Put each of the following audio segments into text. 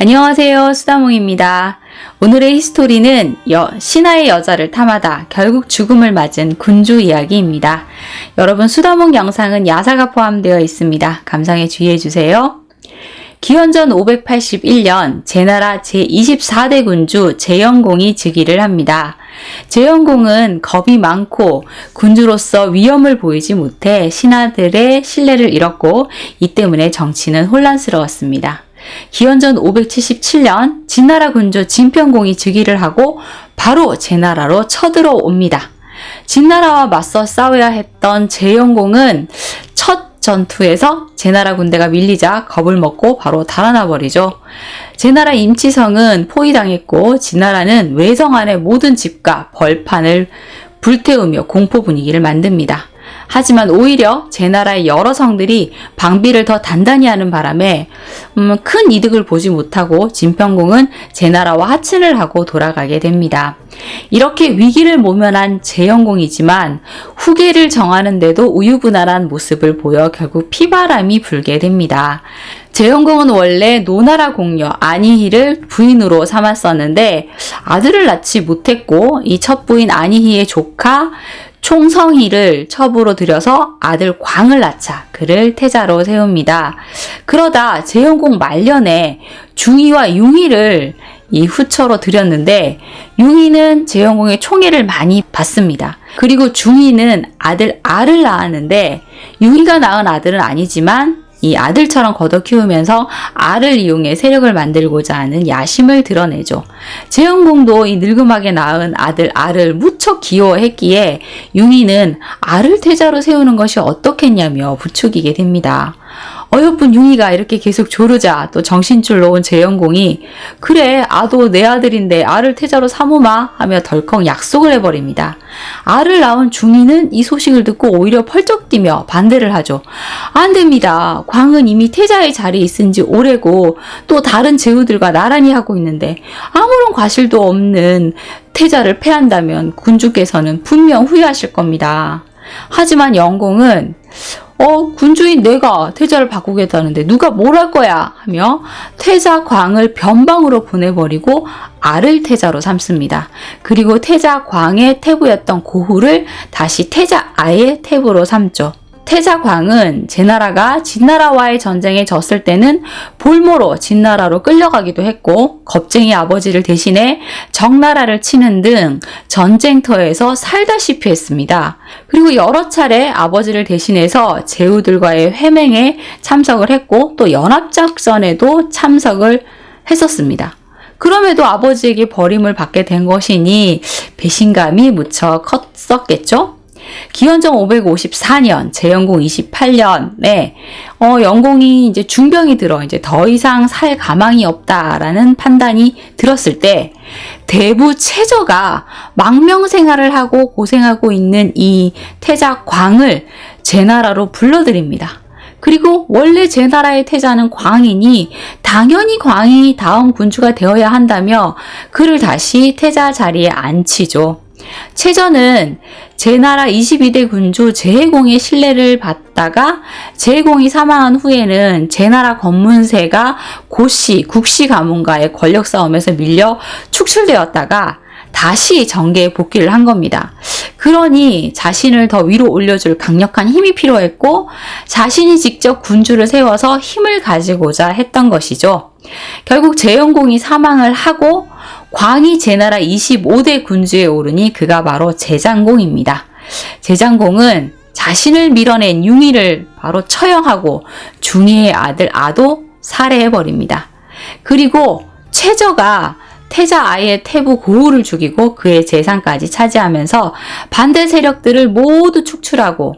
안녕하세요. 수다몽입니다. 오늘의 히스토리는 여, 신하의 여자를 탐하다 결국 죽음을 맞은 군주 이야기입니다. 여러분 수다몽 영상은 야사가 포함되어 있습니다. 감상에 주의해 주세요. 기원전 581년 제나라 제24대 군주 제영공이 즉위를 합니다. 제영공은 겁이 많고 군주로서 위험을 보이지 못해 신하들의 신뢰를 잃었고 이 때문에 정치는 혼란스러웠습니다. 기원전 577년 진나라 군주 진평공이 즉위를 하고 바로 제 나라로 쳐들어옵니다. 진나라와 맞서 싸워야 했던 제영공은 첫 전투에서 제나라 군대가 밀리자 겁을 먹고 바로 달아나 버리죠. 제나라 임치성은 포위당했고 진나라는 외성 안의 모든 집과 벌판을 불태우며 공포 분위기를 만듭니다. 하지만 오히려 제 나라의 여러 성들이 방비를 더 단단히 하는 바람에 음, 큰 이득을 보지 못하고 진평공은 제 나라와 하친을 하고 돌아가게 됩니다. 이렇게 위기를 모면한 제영공이지만 후계를 정하는데도 우유부단한 모습을 보여 결국 피바람이 불게 됩니다. 제영공은 원래 노나라 공녀 아니희를 부인으로 삼았었는데 아들을 낳지 못했고 이 첫 부인 아니희의 조카 총성희를 첩으로 들여서 아들 광을 낳자 그를 태자로 세웁니다. 그러다 제영공 말년에 중희와 융희를 이 후처로 들였는데 융희는 제영공의 총애를 많이 받습니다. 그리고 중희는 아들 알을 낳았는데 융희가 낳은 아들은 아니지만 이 아들처럼 걷어 키우면서 알을 이용해 세력을 만들고자 하는 야심을 드러내죠. 재영공도 이 늙음하게 낳은 아들 알을 무척 귀여워했기에 융이는 알을 태자로 세우는 것이 어떻겠냐며 부추기게 됩니다. 어여쁜 융이가 이렇게 계속 조르자 또 정신줄 놓은 재영공이 그래 아도 내 아들인데 알을 태자로 삼으마 하며 덜컥 약속을 해버립니다. 알을 낳은 중이는 이 소식을 듣고 오히려 펄쩍 뛰며 반대를 하죠. 안 됩니다. 광은 이미 태자의 자리에 있은 지 오래고 또 다른 제후들과 나란히 하고 있는데 아무런 과실도 없는 태자를 패한다면 군주께서는 분명 후회하실 겁니다. 하지만 영공은 어, 군주인 내가 태자를 바꾸겠다는데 누가 뭘 할 거야? 하며 태자 광을 변방으로 보내버리고 알을 태자로 삼습니다. 그리고 태자 광의 태부였던 고후를 다시 태자 아의 태부로 삼죠. 태자광은 제나라가 진나라와의 전쟁에 졌을 때는 볼모로 진나라로 끌려가기도 했고 겁쟁이 아버지를 대신해 적나라를 치는 등 전쟁터에서 살다시피 했습니다. 그리고 여러 차례 아버지를 대신해서 제후들과의 회맹에 참석을 했고 또 연합작전에도 참석을 했었습니다. 그럼에도 아버지에게 버림을 받게 된 것이니 배신감이 무척 컸었겠죠? 기원전 554년, 제영공 28년에 어, 영공이 이제 중병이 들어 이제 더 이상 살 가망이 없다라는 판단이 들었을 때 대부 최저가 망명 생활을 하고 고생하고 있는 이 태자 광을 제 나라로 불러들입니다. 그리고 원래 제 나라의 태자는 광이니 당연히 광이 다음 군주가 되어야 한다며 그를 다시 태자 자리에 앉히죠. 최저는 제나라 22대 군주 제해공의 신뢰를 받다가 제해공이 사망한 후에는 제나라 검문세가 고씨, 국씨 가문과의 권력 싸움에서 밀려 축출되었다가 다시 정계에 복귀를 한 겁니다. 그러니 자신을 더 위로 올려줄 강력한 힘이 필요했고 자신이 직접 군주를 세워서 힘을 가지고자 했던 것이죠. 결국 제영공이 사망을 하고 광이 제나라 25대 군주에 오르니 그가 바로 제장공입니다. 제장공은 자신을 밀어낸 융이를 바로 처형하고 중의의 아들 아도 살해해버립니다. 그리고 최저가 태자 아이의 태부 고우를 죽이고 그의 재산까지 차지하면서 반대 세력들을 모두 축출하고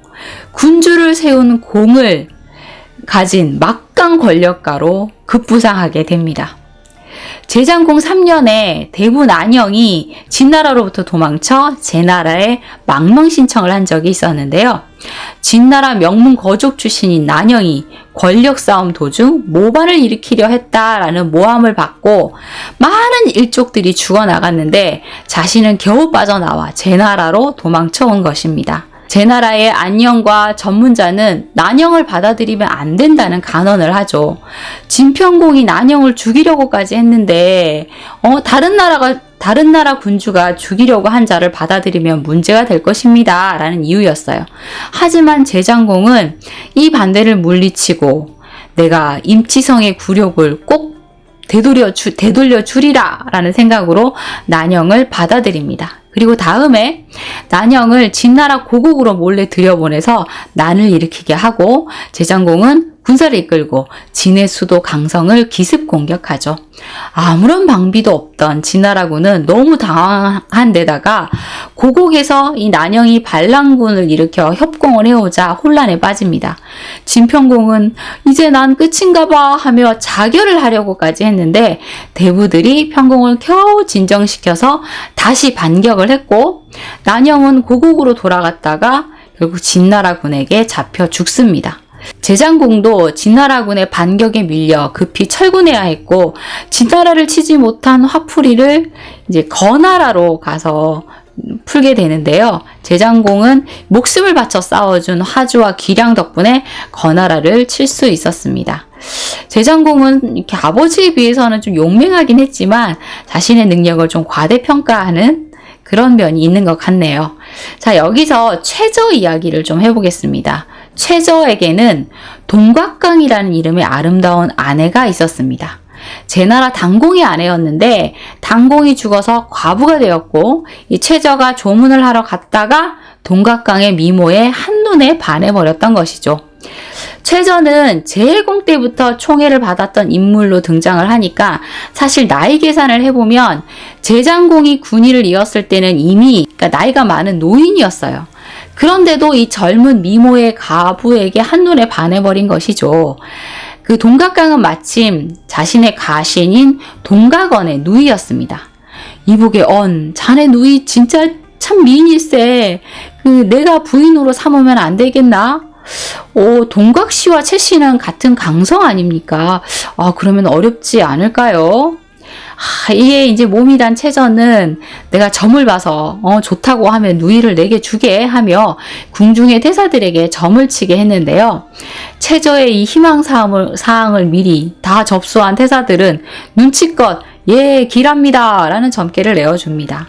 군주를 세운 공을 가진 막강 권력가로 급부상하게 됩니다. 제장공 3년에 대부 난영이 진나라로부터 도망쳐 제나라에 망명 신청을 한 적이 있었는데요. 진나라 명문 거족 출신인 난영이 권력 싸움 도중 모반을 일으키려 했다라는 모함을 받고 많은 일족들이 죽어나갔는데 자신은 겨우 빠져나와 제나라로 도망쳐 온 것입니다. 제 나라의 안녕과 전문자는 난영을 받아들이면 안 된다는 간언을 하죠. 진평공이 난영을 죽이려고까지 했는데, 어, 다른 나라가, 다른 나라 군주가 죽이려고 한 자를 받아들이면 문제가 될 것입니다. 라는 이유였어요. 하지만 제장공은 이 반대를 물리치고, 내가 임치성의 굴욕을 꼭 되돌려, 주, 되돌려 주리라 라는 생각으로 난영을 받아들입니다. 그리고 다음에 난영을 진나라 고국으로 몰래 들여보내서 난을 일으키게 하고 제장공은 군사를 이끌고 진의 수도 강성을 기습 공격하죠. 아무런 방비도 없던 진나라군은 너무 당황한 데다가 고국에서 이 난영이 반란군을 일으켜 협공을 해오자 혼란에 빠집니다. 진평공은 이제 난 끝인가 봐 하며 자결을 하려고까지 했는데 대부들이 평공을 겨우 진정시켜서 다시 반격을 했고 난영은 고국으로 돌아갔다가 결국 진나라군에게 잡혀 죽습니다. 제장공도 진나라군의 반격에 밀려 급히 철군해야 했고 진나라를 치지 못한 화풀이를 이제 거나라로 가서 풀게 되는데요. 제장공은 목숨을 바쳐 싸워준 화주와 기량 덕분에 거나라를 칠 수 있었습니다. 제장공은 이렇게 아버지에 비해서는 좀 용맹하긴 했지만 자신의 능력을 좀 과대평가하는 그런 면이 있는 것 같네요. 자, 여기서 최저 이야기를 좀 해보겠습니다. 최저에게는 동곽강이라는 이름의 아름다운 아내가 있었습니다. 제 나라 당공의 아내였는데 당공이 죽어서 과부가 되었고 이 최저가 조문을 하러 갔다가 동각강의 미모에 한눈에 반해버렸던 것이죠. 최저는 제해공 때부터 총애를 받았던 인물로 등장을 하니까 사실 나이 계산을 해보면 제장공이 군의를 이었을 때는 이미 그러니까 나이가 많은 노인이었어요. 그런데도 이 젊은 미모의 가부에게 한눈에 반해버린 것이죠. 그 동각강은 마침 자신의 가신인 동각원의 누이였습니다. 이복의 언, 자네 누이 진짜 참 미인일세. 그 내가 부인으로 삼으면 안 되겠나? 오, 동각 씨와 채 씨는 같은 강성 아닙니까? 아, 그러면 어렵지 않을까요? 아, 이게 이제 몸이 단 최저는 내가 점을 봐서 어, 좋다고 하면 누이를 내게 주게 하며 궁중의 태사들에게 점을 치게 했는데요. 최저의 이 희망 사항을, 사항을 미리 다 접수한 태사들은 눈치껏 예, 길합니다. 라는 점괘를 내어줍니다.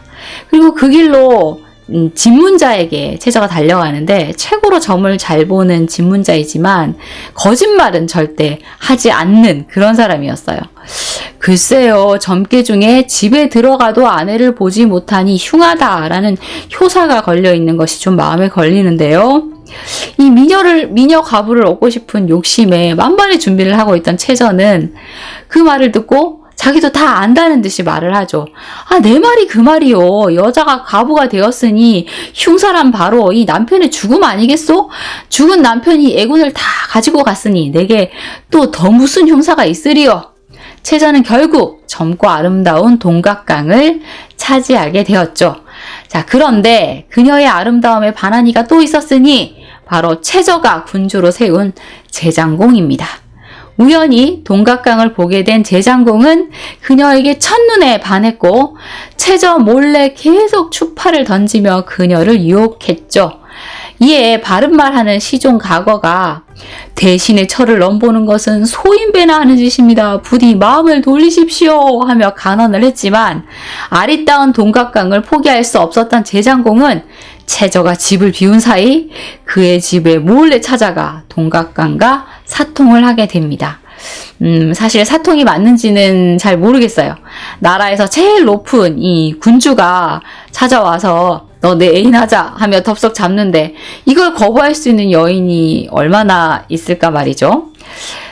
그리고 그 길로 음, 집문자에게 최저가 달려가는데 최고로 점을 잘 보는 집문자이지만 거짓말은 절대 하지 않는 그런 사람이었어요. 글쎄요, 점괘 중에 집에 들어가도 아내를 보지 못하니 흉하다라는 효사가 걸려 있는 것이 좀 마음에 걸리는데요. 이 미녀를, 미녀 가부를 얻고 싶은 욕심에 만반의 준비를 하고 있던 최저는 그 말을 듣고 자기도 다 안다는 듯이 말을 하죠. 아, 내 말이 그 말이요. 여자가 가부가 되었으니 흉사란 바로 이 남편의 죽음 아니겠소? 죽은 남편이 애군을 다 가지고 갔으니 내게 또 더 무슨 흉사가 있으리요? 최저는 결국 젊고 아름다운 동각강을 차지하게 되었죠. 자, 그런데 그녀의 아름다움에 반한 이가 또 있었으니 바로 최저가 군주로 세운 제장공입니다. 우연히 동각강을 보게 된 제장공은 그녀에게 첫눈에 반했고 최저 몰래 계속 추파를 던지며 그녀를 유혹했죠. 이에 바른말 하는 시종 각어가 대신에 철을 넘보는 것은 소인배나 하는 짓입니다. 부디 마음을 돌리십시오 하며 간언을 했지만 아리따운 동각강을 포기할 수 없었던 제장공은 최저가 집을 비운 사이 그의 집에 몰래 찾아가 동각강과 사통을 하게 됩니다. 음, 사실 사통이 맞는지는 잘 모르겠어요. 나라에서 제일 높은 이 군주가 찾아와서 너 내 애인 하자 하며 덥석 잡는데 이걸 거부할 수 있는 여인이 얼마나 있을까 말이죠.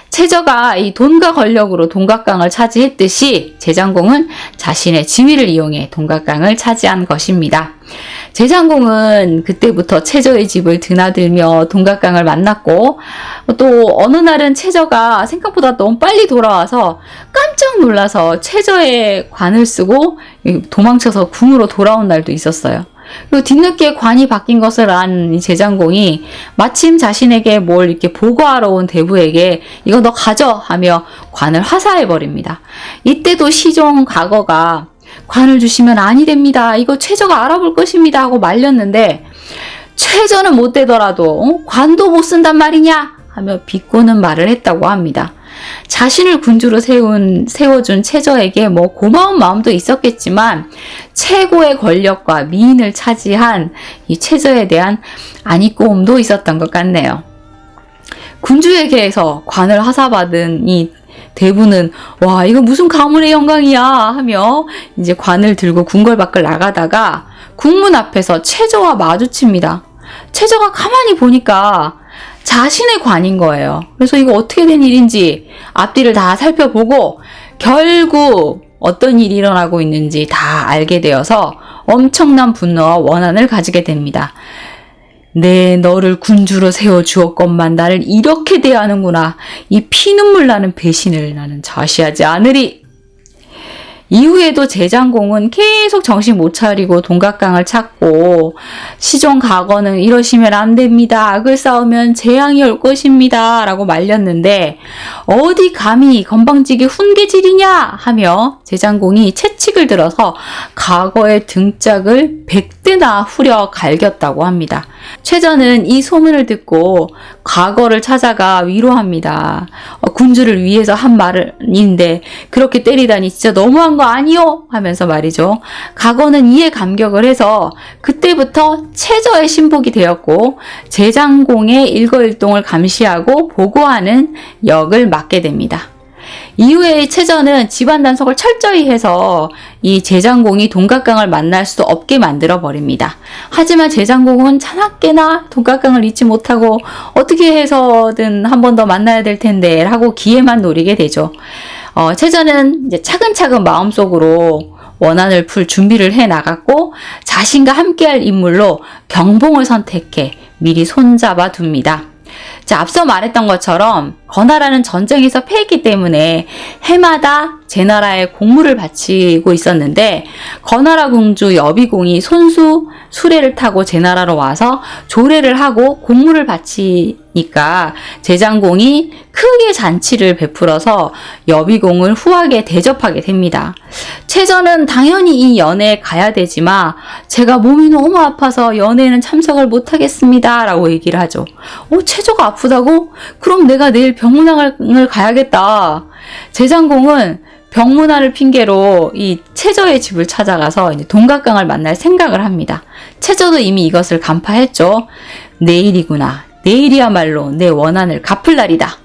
최저가 이 돈과 권력으로 동각강을 차지했듯이 제장공은 자신의 지위를 이용해 동각강을 차지한 것입니다. 제장공은 그때부터 최저의 집을 드나들며 동각강을 만났고 또 어느 날은 최저가 생각보다 너무 빨리 돌아와서 깜짝 놀라서 최저의 관을 쓰고 도망쳐서 궁으로 돌아온 날도 있었어요. 그리고 뒤늦게 관이 바뀐 것을 안 제장공이 마침 자신에게 뭘 이렇게 보고하러 온 대부에게 이거 너 가져 하며 관을 화사해 버립니다. 이때도 시종 과거가 관을 주시면 아니 됩니다. 이거 최저가 알아볼 것입니다 하고 말렸는데 최저는 못 되더라도 어? 관도 못 쓴단 말이냐 하며 비꼬는 말을 했다고 합니다. 자신을 군주로 세운, 세워준 최저에게 뭐 고마운 마음도 있었겠지만 최고의 권력과 미인을 차지한 이 최저에 대한 안이꼬움도 있었던 것 같네요. 군주에게서 관을 하사받은 이 대부는 와 이거 무슨 가문의 영광이야 하며 이제 관을 들고 궁궐 밖을 나가다가 국문 앞에서 최저와 마주칩니다. 최저가 가만히 보니까 자신의 관인 거예요. 그래서 이거 어떻게 된 일인지 앞뒤를 다 살펴보고 결국 어떤 일이 일어나고 있는지 다 알게 되어서 엄청난 분노와 원한을 가지게 됩니다. 내 너를 군주로 세워 주었건만 나를 이렇게 대하는구나. 이 피눈물 나는 배신을 나는 자시하지 않으리. 이후에도 제장공은 계속 정신 못 차리고 동각강을 찾고 시종 각오는 이러시면 안 됩니다. 악을 쌓으면 재앙이 올 것입니다. 라고 말렸는데 어디 감히 건방지게 훈계질이냐 하며 제장공이 채찍을 들어서 과거의 등짝을 백대나 후려 갈겼다고 합니다. 최저는 이 소문을 듣고 과거를 찾아가 위로합니다. 어, 군주를 위해서 한 말인데 그렇게 때리다니 진짜 너무한 거 아니요? 하면서 말이죠. 과거는 이에 감격을 해서 그때부터 최저의 신복이 되었고 제장공의 일거일동을 감시하고 보고하는 역을 맡게 됩니다. 이후에 최저는 집안 단속을 철저히 해서 이 제장공이 동각강을 만날 수 없게 만들어 버립니다. 하지만 제장공은 차납게나 동각강을 잊지 못하고 어떻게 해서든 한 번 더 만나야 될 텐데 하고 기회만 노리게 되죠. 어, 최저는 이제 차근차근 마음속으로 원한을 풀 준비를 해 나갔고 자신과 함께할 인물로 경봉을 선택해 미리 손잡아 둡니다. 자, 앞서 말했던 것처럼 건나라는 전쟁에서 패했기 때문에 해마다 제 나라에 공물을 바치고 있었는데 건나라 공주 여비공이 손수 수레를 타고 제 나라로 와서 조례를 하고 공물을 바치니까 제장공이 크게 잔치를 베풀어서 여비공을 후하게 대접하게 됩니다. 최저는 당연히 이 연애에 가야 되지만 제가 몸이 너무 아파서 연애에는 참석을 못하겠습니다. 라고 얘기를 하죠. 어, 최저가 아프다고? 그럼 내가 내일 병문안을 가야겠다. 제장공은 병문안을 핑계로 이 최저의 집을 찾아가서 이제 동각강을 만날 생각을 합니다. 최저도 이미 이것을 간파했죠. 내일이구나. 내일이야말로 내 원한을 갚을 날이다.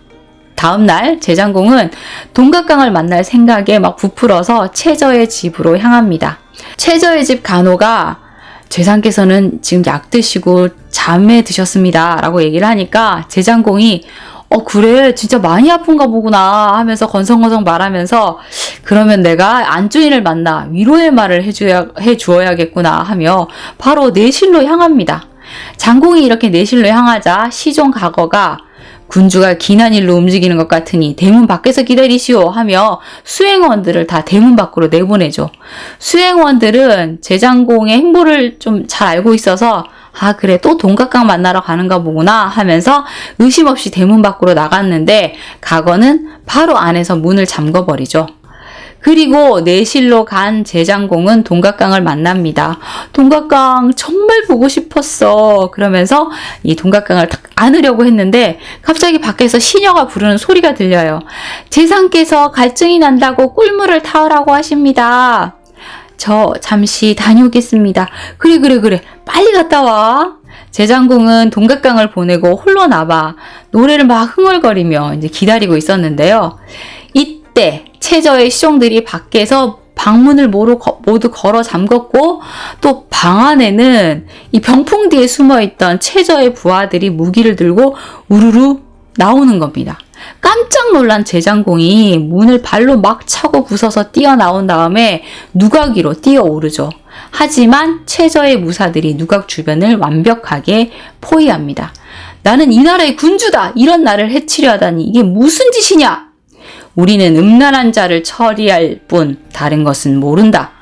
다음날 제장공은 동각강을 만날 생각에 막 부풀어서 최저의 집으로 향합니다. 최저의 집 간호가 재상께서는 지금 약 드시고 잠에 드셨습니다. 라고 얘기를 하니까 제장공이 어, 그래. 진짜 많이 아픈가 보구나. 하면서 건성건성 말하면서, 그러면 내가 안주인을 만나 위로의 말을 해줘야, 해주어야겠구나 하며, 바로 내실로 향합니다. 장공이 이렇게 내실로 향하자, 시종 각어가, 군주가 기난 일로 움직이는 것 같으니 대문 밖에서 기다리시오 하며 수행원들을 다 대문 밖으로 내보내죠. 수행원들은 제장공의 행보를 좀 잘 알고 있어서 아, 그래, 또 동각강 만나러 가는가 보구나 하면서 의심 없이 대문 밖으로 나갔는데, 각어는 바로 안에서 문을 잠궈버리죠. 그리고 내실로 간 제장공은 동각강을 만납니다. 동각강 정말 보고 싶었어. 그러면서 이 동각강을 딱 안으려고 했는데 갑자기 밖에서 시녀가 부르는 소리가 들려요. 제상께서 갈증이 난다고 꿀물을 타오라고 하십니다. 저 잠시 다녀오겠습니다. 그래, 그래, 그래. 빨리 갔다 와. 제장공은 동각강을 보내고 홀로 나와 노래를 막 흥얼거리며 이제 기다리고 있었는데요. 이때 최저의 시종들이 밖에서 방문을 모두, 모두 걸어 잠궜고 또 방 안에는 이 병풍 뒤에 숨어 있던 최저의 부하들이 무기를 들고 우르르 나오는 겁니다. 깜짝 놀란 제장공이 문을 발로 막 차고 부숴서 뛰어나온 다음에 누각위로 뛰어오르죠. 하지만 최저의 무사들이 누각 주변을 완벽하게 포위합니다. 나는 이 나라의 군주다! 이런 나를 해치려 하다니 이게 무슨 짓이냐! 우리는 음란한 자를 처리할 뿐 다른 것은 모른다.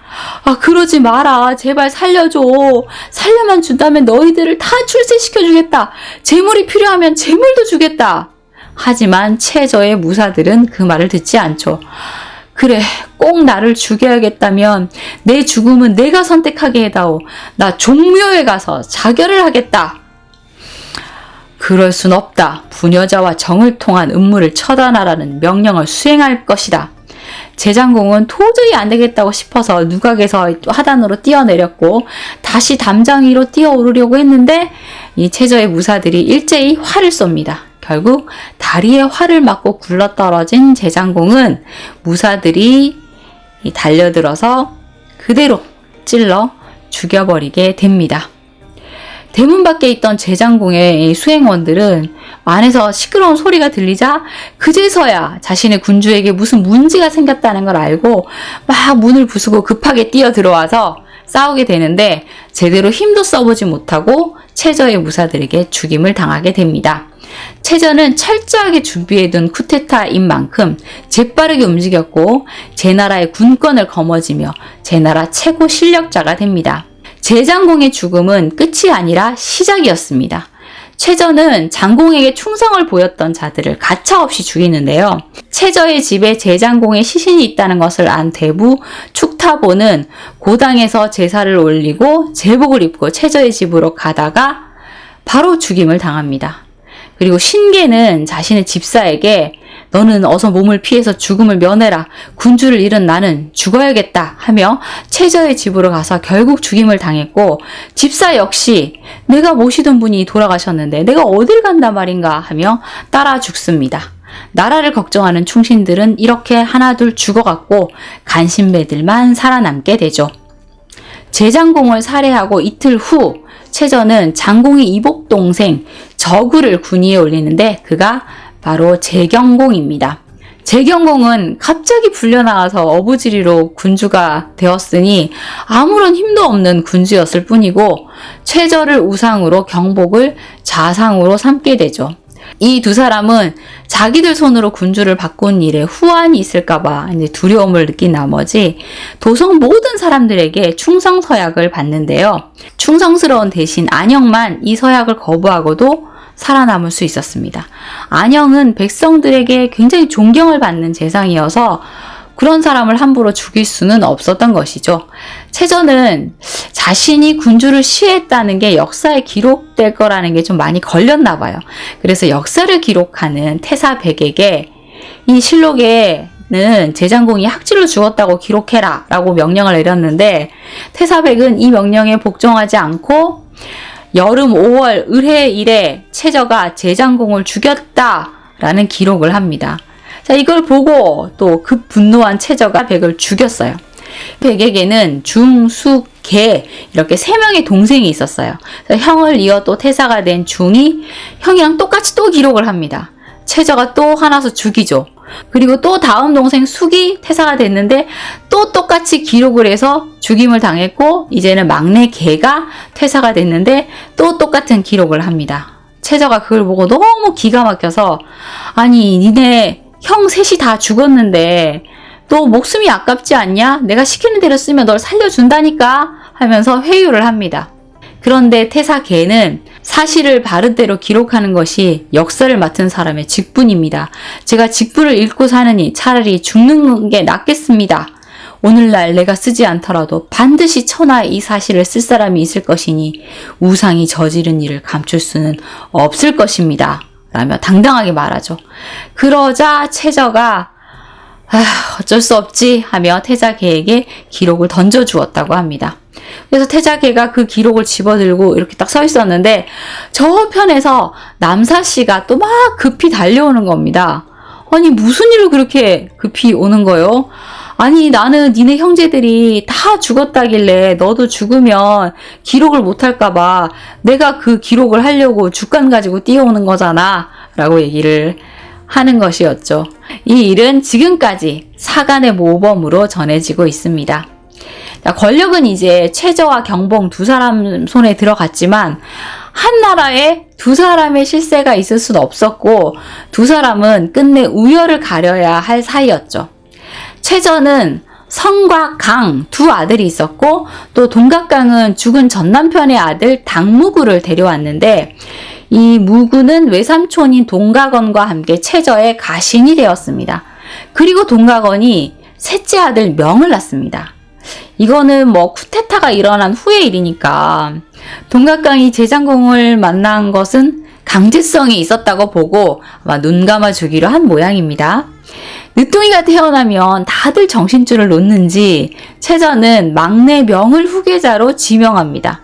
아, 그러지 마라. 제발 살려줘. 살려만 준다면 너희들을 다 출세시켜주겠다. 재물이 필요하면 재물도 주겠다. 하지만 최저의 무사들은 그 말을 듣지 않죠. 그래, 꼭 나를 죽여야겠다면 내 죽음은 내가 선택하게 해다오. 나 종묘에 가서 자결을 하겠다. 그럴 순 없다. 부녀자와 정을 통한 음모를 처단하라는 명령을 수행할 것이다. 제장공은 도저히 안 되겠다고 싶어서 누각에서 하단으로 뛰어내렸고 다시 담장 위로 뛰어오르려고 했는데 이 최저의 무사들이 일제히 활을 쏩니다. 결국 다리에 활을 맞고 굴러떨어진 제장공은 무사들이 이 달려들어서 그대로 찔러 죽여버리게 됩니다. 대문 밖에 있던 제장공의 이 수행원들은 안에서 시끄러운 소리가 들리자 그제서야 자신의 군주에게 무슨 문제가 생겼다는 걸 알고 막 문을 부수고 급하게 뛰어 들어와서 싸우게 되는데 제대로 힘도 써보지 못하고 최저의 무사들에게 죽임을 당하게 됩니다. 최저는 철저하게 준비해둔 쿠데타인 만큼 재빠르게 움직였고 제 나라의 군권을 거머쥐며 제 나라 최고 실력자가 됩니다. 제장공의 죽음은 끝이 아니라 시작이었습니다. 최저는 장공에게 충성을 보였던 자들을 가차없이 죽이는데요. 최저의 집에 제장공의 시신이 있다는 것을 안 대부 축타보는 고당에서 제사를 올리고 제복을 입고 최저의 집으로 가다가 바로 죽임을 당합니다. 그리고 신계는 자신의 집사에게 너는 어서 몸을 피해서 죽음을 면해라. 군주를 잃은 나는 죽어야겠다 하며 최저의 집으로 가서 결국 죽임을 당했고 집사 역시 내가 모시던 분이 돌아가셨는데 내가 어딜 간단 말인가 하며 따라 죽습니다. 나라를 걱정하는 충신들은 이렇게 하나둘 죽어갔고 간신배들만 살아남게 되죠. 제장공을 살해하고 이틀 후 최저는 장공의 이복 동생 저구를 군위에 올리는데 그가 바로 재경공입니다. 재경공은 갑자기 불려나와서 어부지리로 군주가 되었으니 아무런 힘도 없는 군주였을 뿐이고 최저를 우상으로 경복을 자상으로 삼게 되죠. 이 두 사람은 자기들 손으로 군주를 바꾼 일에 후환이 있을까봐 두려움을 느낀 나머지 도성 모든 사람들에게 충성 서약을 받는데요. 충성스러운 대신 안영만 이 서약을 거부하고도 살아남을 수 있었습니다. 안영은 백성들에게 굉장히 존경을 받는 재상이어서 그런 사람을 함부로 죽일 수는 없었던 것이죠. 최저는 자신이 군주를 시했다는 게 역사에 기록될 거라는 게 좀 많이 걸렸나 봐요. 그래서 역사를 기록하는 태사백에게 이 실록에는 제장공이 학질로 죽었다고 기록해라 라고 명령을 내렸는데 태사백은 이 명령에 복종하지 않고 여름 5월 을해 일에 최저가 제장공을 죽였다라는 기록을 합니다. 자, 이걸 보고 또 급 분노한 최저가 백을 죽였어요. 백에게는 중, 수, 개 이렇게 세 명의 동생이 있었어요. 형을 이어 또 태사가 된 중이 형이랑 똑같이 또 기록을 합니다. 최저가 또 하나서 죽이죠. 그리고 또 다음 동생 숙이 태사가 됐는데 또 똑같이 기록을 해서 죽임을 당했고 이제는 막내 개가 태사가 됐는데 또 똑같은 기록을 합니다. 최저가 그걸 보고 너무 기가 막혀서 아니 니네 형 셋이 다 죽었는데 너 목숨이 아깝지 않냐? 내가 시키는 대로 쓰면 널 살려준다니까 하면서 회유를 합니다. 그런데 태사 개는 사실을 바른 대로 기록하는 것이 역사를 맡은 사람의 직분입니다. 제가 직분을 읽고 사느니 차라리 죽는 게 낫겠습니다. 오늘날 내가 쓰지 않더라도 반드시 천하에 이 사실을 쓸 사람이 있을 것이니 우상이 저지른 일을 감출 수는 없을 것입니다. 라며 당당하게 말하죠. 그러자 최저가 아, 어쩔 수 없지 하며 태자개에게 기록을 던져주었다고 합니다. 그래서 태자개가 그 기록을 집어들고 이렇게 딱 서 있었는데 저편에서 남사 씨가 또 막 급히 달려오는 겁니다. 아니 무슨 일로 그렇게 급히 오는 거요? 아니 나는 니네 형제들이 다 죽었다길래 너도 죽으면 기록을 못할까봐 내가 그 기록을 하려고 주간 가지고 뛰어오는 거잖아 라고 얘기를 하는 것이었죠. 이 일은 지금까지 사간의 모범으로 전해지고 있습니다. 권력은 이제 최저와 경봉 두 사람 손에 들어갔지만 한 나라에 두 사람의 실세가 있을 수는 없었고 두 사람은 끝내 우열을 가려야 할 사이였죠. 최저는 성과 강 두 아들이 있었고 또 동각강은 죽은 전 남편의 아들 당무구를 데려왔는데 이 무구는 외삼촌인 동각원과 함께 최저의 가신이 되었습니다. 그리고 동각원이 셋째 아들 명을 낳습니다. 이거는 뭐 쿠데타가 일어난 후의 일이니까 동각강이 제장공을 만난 것은 강제성이 있었다고 보고 아마 눈 감아 주기로 한 모양입니다. 늦둥이가 태어나면 다들 정신줄을 놓는지 최저는 막내 명을 후계자로 지명합니다.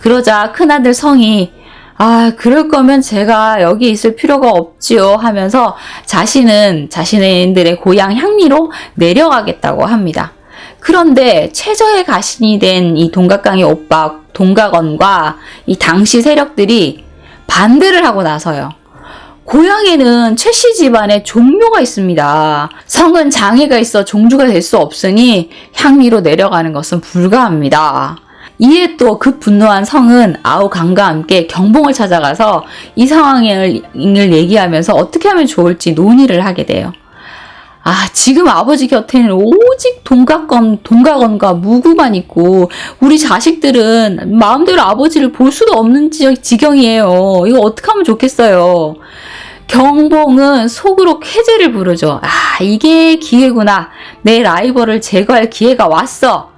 그러자 큰아들 성이 아, 그럴 거면 제가 여기 있을 필요가 없지요 하면서 자신은 자신들의 고향 향리로 내려가겠다고 합니다. 그런데 최저의 가신이 된 이 동각강의 오빠 동각원과 이 당시 세력들이 반대를 하고 나서요. 고향에는 최씨 집안에 종묘가 있습니다. 성은 장애가 있어 종주가 될 수 없으니 향리로 내려가는 것은 불가합니다. 이에 또 급 분노한 성은 아우강과 함께 경봉을 찾아가서 이 상황을 얘기하면서 어떻게 하면 좋을지 논의를 하게 돼요. 아, 지금 아버지 곁에는 오직 동각건, 동각원과 무구만 있고, 우리 자식들은 마음대로 아버지를 볼 수도 없는 지- 지경이에요. 이거 어떻게 하면 좋겠어요. 경봉은 속으로 쾌재를 부르죠. 아, 이게 기회구나. 내 라이벌을 제거할 기회가 왔어.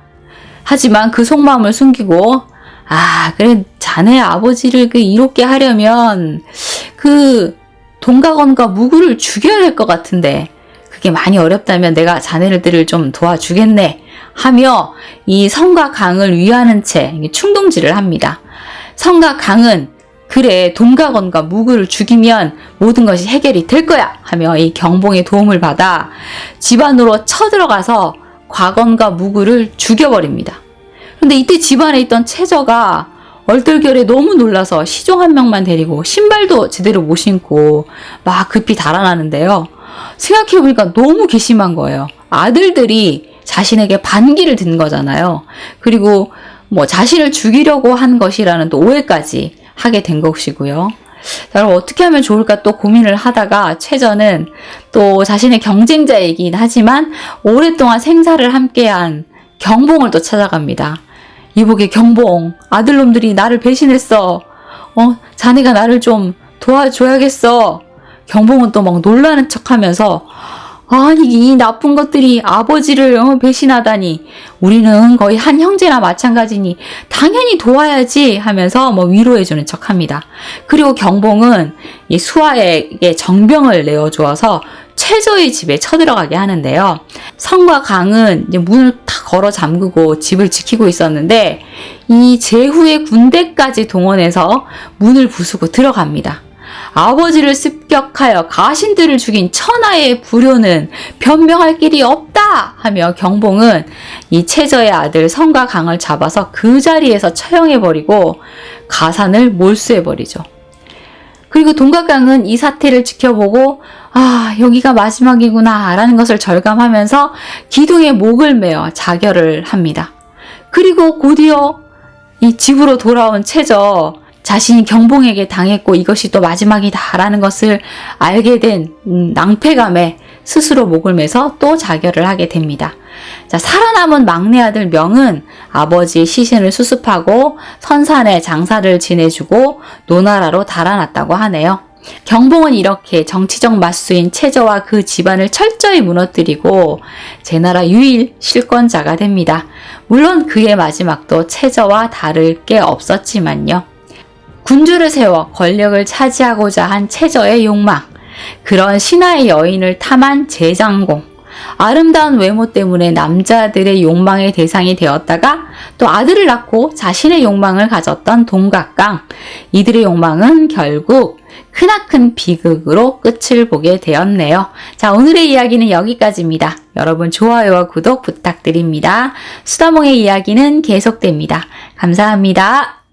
하지만 그 속마음을 숨기고, 아, 그래, 자네 아버지를 그 이롭게 하려면, 그, 동각원과 무구를 죽여야 될 것 같은데, 그게 많이 어렵다면 내가 자네들을 좀 도와주겠네. 하며, 이 성과 강을 위하는 채 충동질을 합니다. 성과 강은, 그래, 동각원과 무구를 죽이면 모든 것이 해결이 될 거야! 하며 이 경봉의 도움을 받아 집안으로 쳐들어가서 과건과 무구를 죽여버립니다. 근데 이때 집안에 있던 최저가 얼떨결에 너무 놀라서 시종 한 명만 데리고 신발도 제대로 못 신고 막 급히 달아나는데요. 생각해보니까 너무 괘씸한 거예요. 아들들이 자신에게 반기를 든 거잖아요. 그리고 뭐 자신을 죽이려고 한 것이라는 또 오해까지 하게 된 것이고요. 자, 그럼 어떻게 하면 좋을까 또 고민을 하다가 최저는 또 자신의 경쟁자이긴 하지만 오랫동안 생사를 함께한 경봉을 또 찾아갑니다. 이복의 경봉, 아들놈들이 나를 배신했어. 어, 자네가 나를 좀 도와줘야겠어. 경봉은 또 막 놀라는 척 하면서, 아니, 이 나쁜 것들이 아버지를 어, 배신하다니. 우리는 거의 한 형제나 마찬가지니 당연히 도와야지 하면서 뭐 위로해주는 척 합니다. 그리고 경봉은 이 수아에게 정병을 내어주어서 최저의 집에 쳐들어가게 하는데요. 성과 강은 문을 다 걸어 잠그고 집을 지키고 있었는데 이 제후의 군대까지 동원해서 문을 부수고 들어갑니다. 아버지를 습격하여 가신들을 죽인 천하의 불효는 변명할 길이 없다 하며 경봉은 이 최저의 아들 성과 강을 잡아서 그 자리에서 처형해버리고 가산을 몰수해버리죠. 그리고 동각강은 이 사태를 지켜보고 아 여기가 마지막이구나 라는 것을 절감하면서 기둥에 목을 메어 자결을 합니다. 그리고 곧이어 이 집으로 돌아온 최저 자신이 경봉에게 당했고 이것이 또 마지막이다 라는 것을 알게 된 음, 낭패감에 스스로 목을 매서 또 자결을 하게 됩니다. 자, 살아남은 막내 아들 명은 아버지의 시신을 수습하고 선산에 장사를 지내주고 노나라로 달아났다고 하네요. 경봉은 이렇게 정치적 맞수인 최저와 그 집안을 철저히 무너뜨리고 제 나라 유일 실권자가 됩니다. 물론 그의 마지막도 최저와 다를 게 없었지만요. 군주를 세워 권력을 차지하고자 한 최저의 욕망, 그런 신하의 여인을 탐한 제장공, 아름다운 외모 때문에 남자들의 욕망의 대상이 되었다가 또 아들을 낳고 자신의 욕망을 가졌던 동각강. 이들의 욕망은 결국 크나큰 비극으로 끝을 보게 되었네요. 자, 오늘의 이야기는 여기까지입니다. 여러분 좋아요와 구독 부탁드립니다. 수다몽의 이야기는 계속됩니다. 감사합니다.